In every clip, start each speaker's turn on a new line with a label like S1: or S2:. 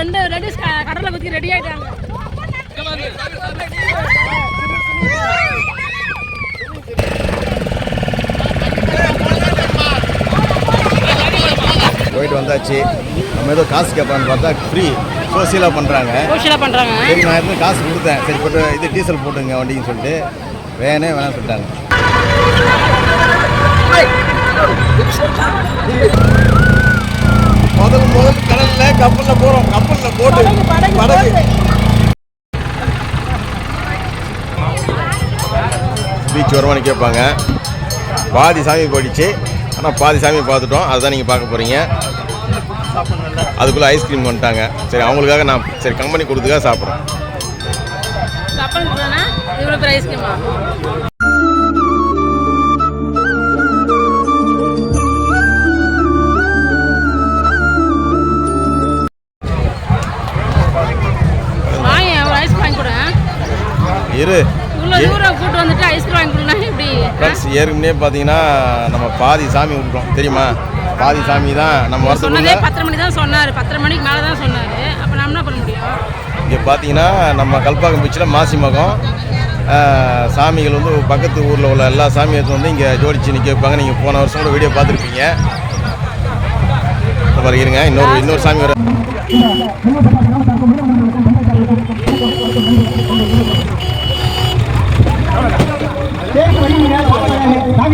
S1: ரெண்டு லேடிஸ் கடலை குத்தி ரெடி ஆயிட்டாங்க.
S2: போயிட்டு வந்தாச்சு. நம்ம ஏதோ காசு கேட்பான்னு பார்த்தா ஃப்ரீ சோசியலாக பண்ணுறாங்க
S1: சோஷியலாக பண்ணுறாங்க
S2: சரி நான் இருந்து காசு கொடுத்தேன். சரி போட்டு இது டீசல் போட்டுங்க வண்டின்னு சொல்லிட்டு வேணே வேணாம்னு சொல்லிட்டாங்க. முதல் முதல் கடல்ல கப்பல்ல போறோம். கப்பல்ல போட்டு படகு பீச் வருமானு கேட்பாங்க. பாதி சாமி போயிடுச்சு. ஆனால் பாதி சாமி பார்த்துட்டோம். அதுதான் நீங்கள் பார்க்க போகிறீங்க அதுக்குள்ளே ஐஸ்கிரீம் வந்துட்டாங்க. சரி அவங்களுக்காக நான் சரி கம்பெனி கொடுத்துக்காக சாப்பிட்றேன்
S1: எப்படி
S2: ஃப்ரெண்ட்ஸ் ஏற்கனவே பார்த்தீங்கன்னா நம்ம பாதி சாமி விட்டுட்டோம் தெரியுமா? பாதி சாமி தான் நம்ம
S1: சொன்னதே
S2: வரதுக்குள்ள
S1: பத்தரை மணி தான் சொன்னார். பத்தரை மணிக்கு மேலே தான் சொன்னார். அப்போ நம்ம என்ன பண்ண முடியும்?
S2: இங்கே பார்த்தீங்கன்னா நம்ம கல்பாக்கம் பீச்சில் மாசி மகம். சாமிகள் வந்து பக்கத்து ஊரில் உள்ள எல்லா சாமியத்தை வந்து இங்கே ஜோடிச்சு நிற்க வைப்பாங்க. நீங்கள் போன வருஷம் கூட வீடியோ பார்த்துருப்பீங்க. பாருங்க இருங்க. இன்னொரு இன்னொரு சாமி வர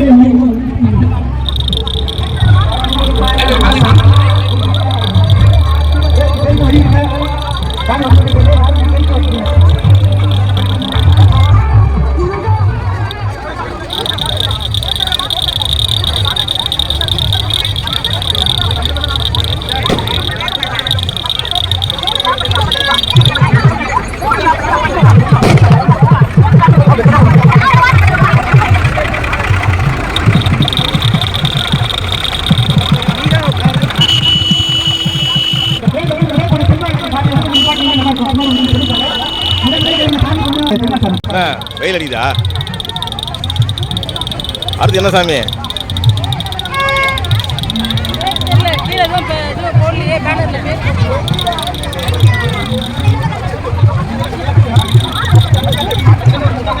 S2: என்ன வெயில் அடிக்குதா அடுத்து என்ன சாமி?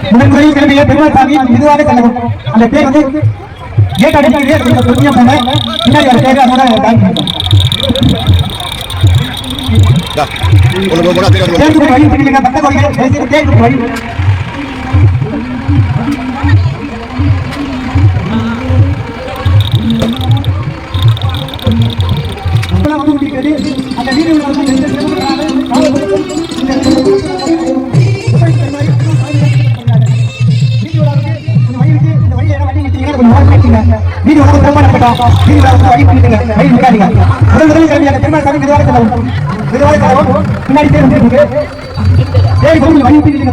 S3: முதன்முறையில் கிளம்பிய பெருமாசாமி செல்லவும் அந்த பேர் வந்து கேட் அடைக்கிறதே கொஞ்சம் பொறுமையா போங்க பின்னாடி ஒரு பேர் அதோட பேங்க் பண்ணுவோம்
S2: இந்த
S3: வழியை எல்லாம் வண்டி நிறுத்தினீங்கன்னா வந்து ஓரம் பண்ணப்பட்டோம். வீடு வந்து வழி பண்ணிட்டுங்க. வழி நிற்காதீங்க. முதல் முதல் கிளம்பிய அந்த சாமி மெதுவாக செல்லவும். மெதுவாக செல்லவும். பின்னாடி பேர் வந்து தேடி வழி விட்டுட்டீங்க.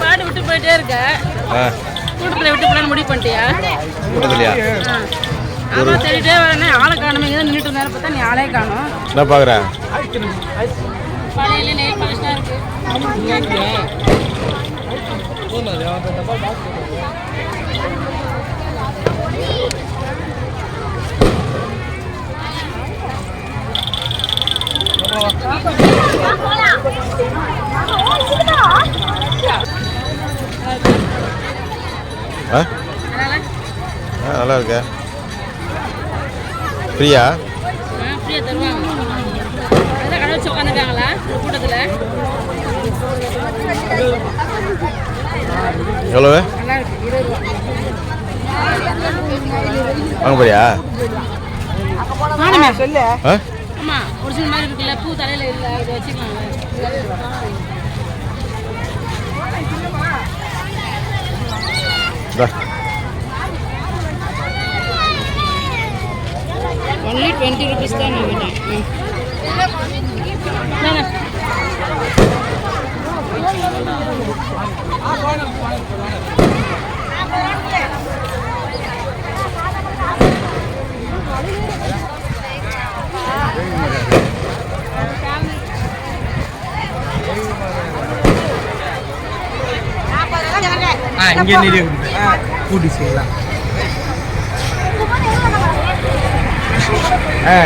S1: பாட்டு விட்டு போயிட்டே இருக்க. கூட்டத்தில் விட்டு போலான்னு முடிவு பண்ணிட்டியா?
S2: கூட்டத்துலையா?
S1: ஆ. ஆமா தேடிட்டே வரேனே ஆளை காணுமே இங்கே நின்றுட்டு இருந்தாரு பார்த்தா நீ ஆளே காணும்.
S2: என்ன பார்க்குற
S1: பழையில நெயில் பாலிஷ்லாம் இருக்கு.
S2: நல்லா இருக்கா ஃப்ரீயா
S1: இதை வச்சுக்கலாம்
S2: இந்தா.
S1: ஒன்லி டுவெண்ட்டி ருபீஸ் தான் நான்
S4: இங்கே நிறைய கூட்டி செய்யலாம் ஆ.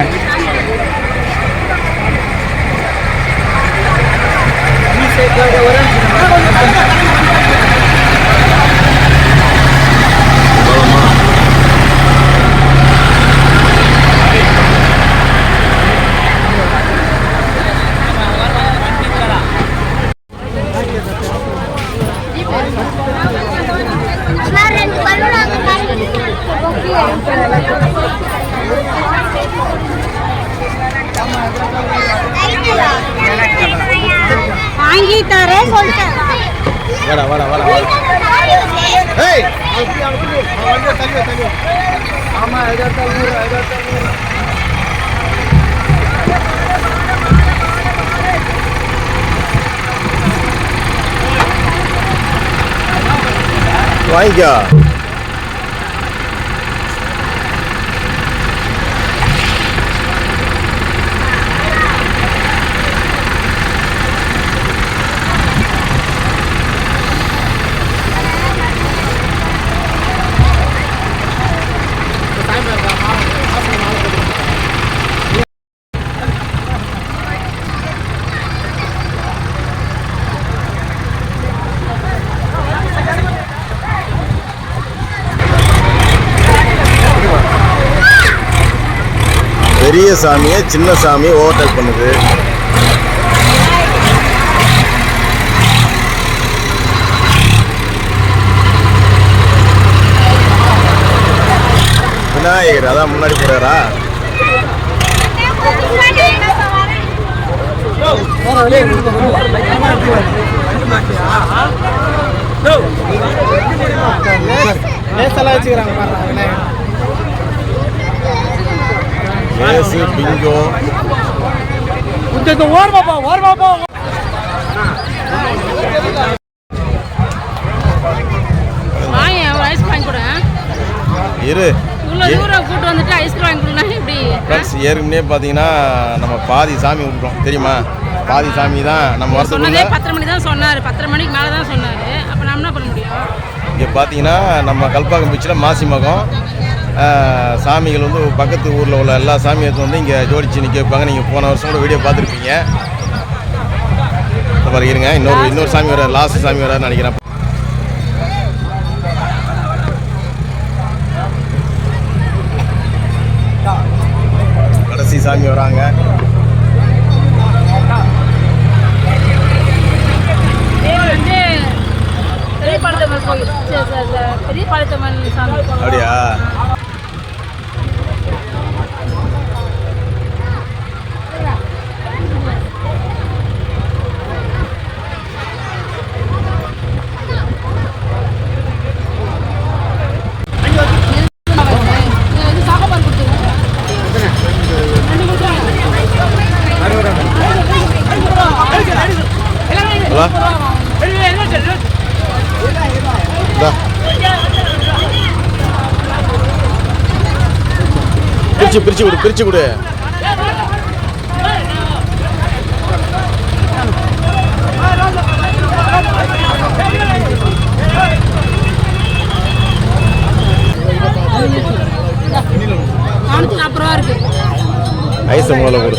S2: வரேன் ¡Vamos, vamos!
S4: ஆமாம் எதார்த்தா ஊர் எதார்த்தா ஊர்
S2: வாங்கிக்கோ பெரிய சாமியை சின்ன சாமியை ஓவர்டேக் பண்ணுது. விநாயகர் அதான் முன்னாடி போறாரா?
S4: லேசெல்லாம் வச்சுக்கிறாங்க பாருங்க விநாயகர்
S2: கேசு பிங்கோ
S4: கொஞ்சம் ஓரமாப்பா ஓரமாப்பா
S1: வாங்க ஒரு ஐஸ் வாங்கி கூட
S2: இரு
S1: இவ்வளோ கூட்டு வந்துட்டு ஐஸ்கிரீம் வாங்கி கொடுனா எப்படி?
S2: ஃப்ரெண்ட்ஸ் ஏற்கனவே பார்த்தீங்கன்னா நம்ம பாதி சாமி விட்டுட்டோம் தெரியுமா? பாதி சாமி தான் நம்ம
S1: சொன்னதே
S2: வரதுக்குள்ள
S1: பத்தரை மணி தான் சொன்னார். பத்தரை மணிக்கு மேலே தான் சொன்னார். அப்போ நம்ம என்ன பண்ண முடியும்?
S2: இங்கே பார்த்தீங்கன்னா நம்ம கல்பாக்கம் பீச்சில் மாசி மகம். சாமிகள் வந்து பக்கத்து ஊரில் உள்ள எல்லா சாமியும் எடுத்து வந்து இங்கே ஜோடிச்சு நிற்க வைப்பாங்க. நீங்கள் போன வருஷம் கூட வீடியோ பார்த்துருப்பீங்க. பாருங்க இன்னொரு இன்னொரு சாமி வர லாஸ்ட் சாமி வரான்னு நினைக்கிறேன். கடைசி சாமி வராங்க.
S1: இது வந்து பெரிய பாலத்தம்மன் கோயில் சரி, சரி, சரி. பெரிய பாலத்தம்மன் சாமி
S2: அப்படியா
S1: இது வந்து சாப்பாடு கொடுத்துருங்க ரெண்டு
S2: ஹலோ இந்தா. பிரிச்சு பிரிச்சு கொடு பிரிச்சு கொடு
S1: நானூற்றி
S2: ஐஸ் முதல்ல கொடு.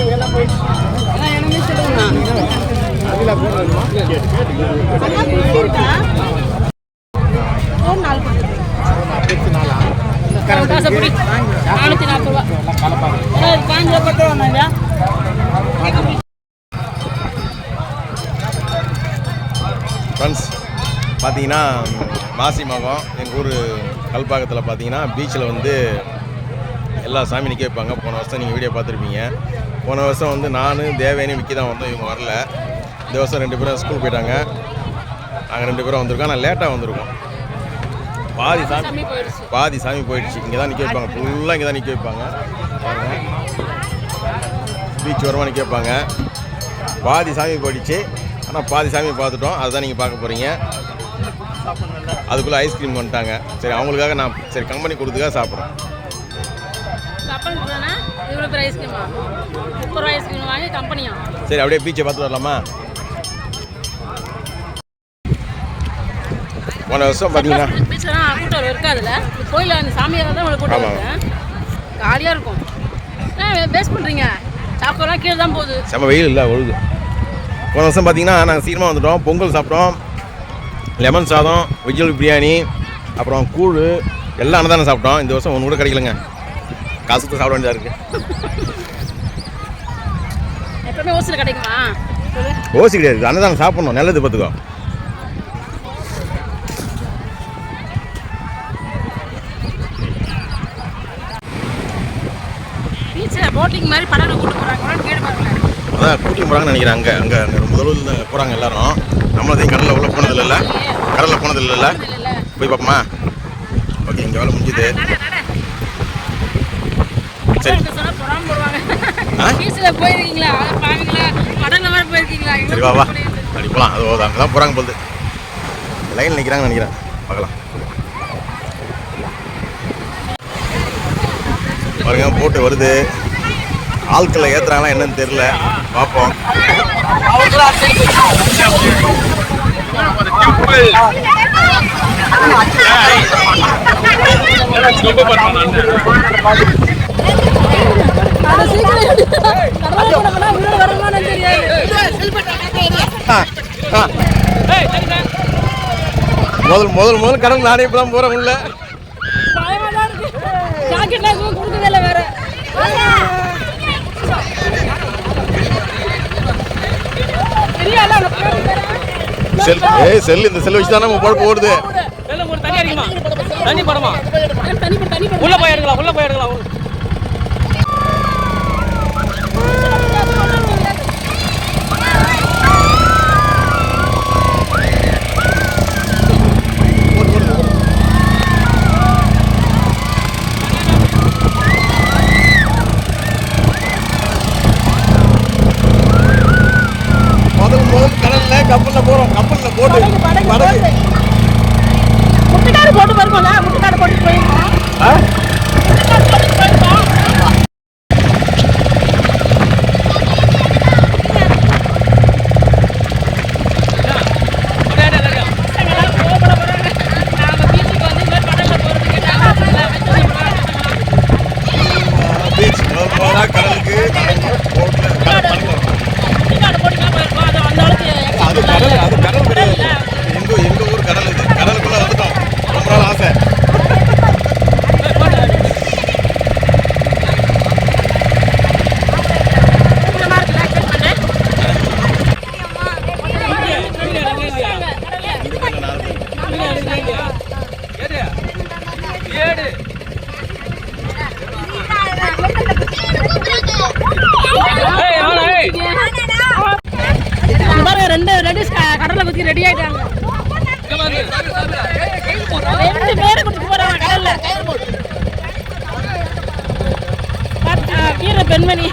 S1: காசை
S2: பார்த்தீங்கன்னா மாசி மகம் எங்கள் ஊர் கல்பாக்கத்தில் பார்த்தீங்கன்னா பீச்சில் வந்து எல்லா சாமி நிற்க வைப்பாங்க. போன வருஷம் நீங்கள் வீடியோ பார்த்துருப்பீங்க. போன வருஷம் வந்து நான் தேவேனி விக்கி தான் வந்தோம். இவங்க வரல. இந்த வருஷம் ரெண்டு பேரும் ஸ்கூல் போயிட்டாங்க. நாங்கள் ரெண்டு பேரும் வந்திருக்கோம். ஆனால் லேட்டாக வந்திருக்கோம். பாதி சாமி பாதி சாமி போயிடுச்சு இங்கே தான் நிற்க வைப்பாங்க. ஃபுல்லாக இங்கே தான் நிற்க வைப்பாங்க. பீச் ஓரமாக நிற்க வைப்பாங்க. பாதி சாமி போயிடுச்சு. ஆனால் பாதி சாமி பார்த்துட்டோம். அதுதான் நீங்கள் பார்க்க போகிறீங்க அதுக்குள்ளே ஐஸ்கிரீம் வந்துட்டாங்க. சரி அவங்களுக்காக நான் சரி கம்பெனி கொடுத்துக்காக
S1: கம்பெனியா
S2: சரி அப்படியே பீச்சை பார்த்து வரலாமா? போன வருஷம் பார்த்தீங்கன்னா
S1: பீச்லாம் கூட்டம் இருக்காதுல்ல கோயிலில் அந்த சாமியார் தான் உங்களுக்கு கூட்டம் காலியாக இருக்கும். வேஸ்ட் பண்ணுறீங்க சாப்பிட்றலாம் கீழே தான் போகுது.
S2: செம்ம வெயில் இல்லை ஒழுது போன வருஷம் பார்த்தீங்கன்னா நாங்கள் சீக்கிரமாக வந்துட்டோம் பொங்கல் சாப்பிட்டோம். லெமன் சாதம் வெஜிடபிள் பிரியாணி அப்புறம் கூழ் எல்லாம் அன்னதானம் சாப்பிட்டோம். இந்த வருஷம் ஒன்று கூட கிடைக்கலங்க. காசு கொடுத்து சாப்பிட வேண்டியதாக இருக்குது
S1: எப்பவுமே ஓசில் கிடைக்குமா.
S2: ஓசி கிடையாது. அன்னதானம் சாப்பிட்ணும். நல்லது பார்த்துக்கோ.
S1: போட்டிங் மாதிரி படகு கூட்டு போகிறாங்க
S2: அதான் கூட்டிங் போகிறாங்கன்னு நினைக்கிறேன். அங்கே அங்கே அங்கே ரொம்ப தொழில் போகிறாங்க எல்லாரும். நம்மளதையும் கடலில் உள்ள போனது இல்லைல்ல கடலில் போனது இல்லைல்ல
S1: இல்லை
S2: போய் பார்ப்போமா? ஓகே இங்கே வேலை முடிஞ்சுது. சரி. சரி வா வா. அப்படி போகலாம் அது அங்கே தான் போகிறாங்க போகுது லைன் நிற்கிறாங்கன்னு நினைக்கிறேன். பார்க்கலாம். பாருங்க போட்டு வருது. ஆட்களை ஏத்துறாங்களா என்னன்னு தெரியல. பார்ப்போம். முதல் முதல் முதல் கடல் நானே இப்போ தான் போகிறேன் உள்ள செல் ஏய் செல் இந்த செல் வச்சு தான் நம்ம பொழப்பு ஓடுது?
S4: ஒரு தண்ணி அடிக்குமா தண்ணி படமா. உள்ள போய் எடுக்கலாம் உள்ள போய் எடுக்கலாம்
S2: முதல் முதல் கடல்ல கப்பல்ல போறோம் கப்பல்ல போட்டு
S1: படகு, படகு,
S2: படகு
S1: படகு. முட்டுக்காடு போட்டு வருவோம்ல முட்டுக்காடு போட்டு போயிருக்கோம்
S2: ஆ?
S1: முட்டுக்காடு போட்டு போயிருக்கோம் பசங்களாம் கோவப்பட போறாங்க. நாம பீச்சுக்கு வந்து இந்த மாதிரி படகுல போறது கேட்டாங்க. அதெல்லாம் வச்சு சொல்றாங்க.
S2: பீச் முதல் முதலா கடலுக்கு போட்டு கடல் படகு.
S1: முட்டுக்காடு போட்டுலாம் போயிருக்கோம். அது அந்த அளவுக்கு
S2: அது கடல் அது கடல் கிடையாது எங்க எங்க ஊர் கடல் இது கடலுக்குள்ள வந்துட்டோம் ரொம்ப நாள் ஆசை
S1: இந்த மாதிரி relax பண்ணு.
S4: ஏடு ஏய் ஆனா ஏய்
S1: இங்க பாருங்க, ரெண்டு கடலை பத்தி ரெடி ஆயிட்டாங்க. ரெண்டு பேரும் குதிக்க போறாங்க கடல்ல. வீர பெண்மணி.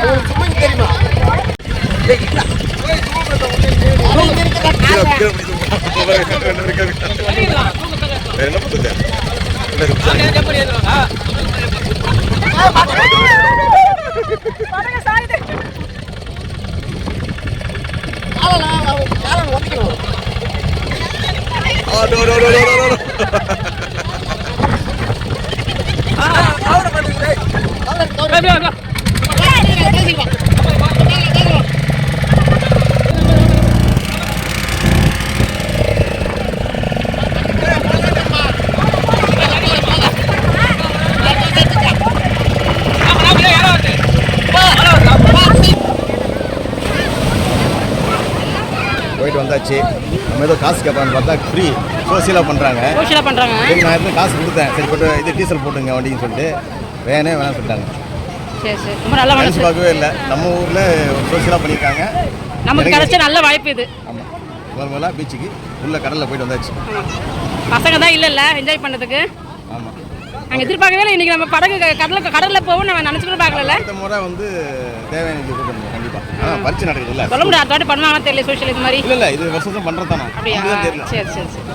S2: இருக்கணும் கெத்தா
S4: ஏய் வேணாம்
S2: கீழே கீழே பிடிச்சு வேற என்ன பண்ணுறது
S4: எப்படி ஏத்துறாங்க
S1: தொடங்க சாயுது
S2: ஆ, டோ, டோ, டோ, டோ, டோ, டோ.
S4: அப்படியே வா. அப்படியே யாரோ வருது.
S2: போயிட்டு வந்தாச்சு நம்ம ஏதோ காசு கேட்பான்னு பார்த்தா ஃப்ரீ சோசியலாக பண்ணுறாங்க
S1: சோஷியலாக பண்ணுறாங்க
S2: சரி நான் எதுவும் காசு கொடுத்தேன். சரி போட்டு இது டீசல் போட்டுங்க வண்டின்னு சொல்லிட்டு வேணே வேணாம் சொல்லிட்டாங்க.
S1: சரி சரி. ரொம்ப நல்ல மனசு
S2: பார்க்கவே இல்லை. நம்ம ஊரில் சோசியலாக பண்ணியிருக்காங்க.
S1: நமக்கு கிடைச்ச நல்ல வாய்ப்பு இது.
S2: ஆமாம் முதல் முதல்ல பீச்சுக்கு உள்ள கடலில் போயிட்டு வந்தாச்சு.
S1: பசங்க தான் இல்லைல்ல என்ஜாய் பண்ணதுக்கு. நாங்கள் எதிர்பார்க்கவே இல்லை. இன்றைக்கி நம்ம படகு கடலில் கடலில் போவோம் நம்ம நினச்சி கூட பார்க்கல
S2: இந்த முறை வந்து தேவையான கூட்டணும் கண்டிப்பாக பரிச்சு நடக்குது இல்லை
S1: சொல்ல முடியாது. அடுத்த வாட்டி பண்ணுவாங்கன்னு தெரியல சோஷியல் இது மாதிரி.
S2: இல்லை இல்லை இது வருஷம் பண்ணுறது தானே
S1: அப்படியா சரி சரி சரி.